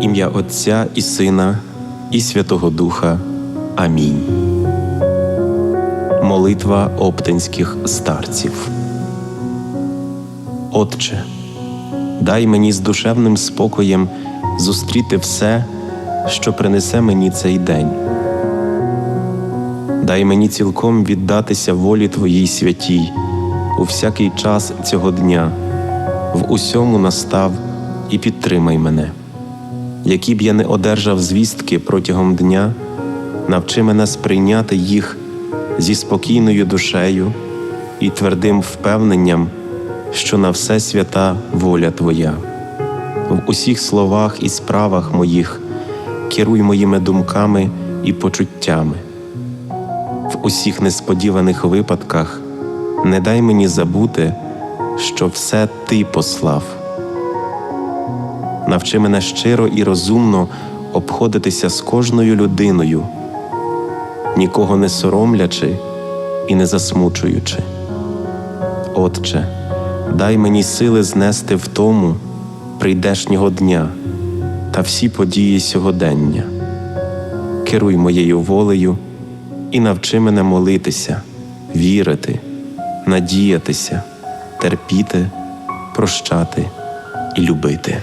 ім'я Отця і Сина, і Святого Духа. Амінь. Молитва оптинських старців. Отче, дай мені з душевним спокоєм зустріти все, що принесе мені цей день. Дай мені цілком віддатися волі Твоїй святій у всякий час цього дня, в усьому настав і підтримай мене. Які б я не одержав звістки протягом дня, навчи мене сприйняти їх зі спокійною душею і твердим впевненням, що на все свята воля Твоя. В усіх словах і справах моїх керуй моїми думками і почуттями. В усіх несподіваних випадках не дай мені забути, що все Ти послав. Навчи мене щиро і розумно обходитися з кожною людиною, нікого не соромлячи і не засмучуючи. Отче, дай мені сили знести в тому прийдешнього дня та всі події сьогодення. Керуй моєю волею і навчи мене молитися, вірити, надіятися, терпіти, прощати і любити.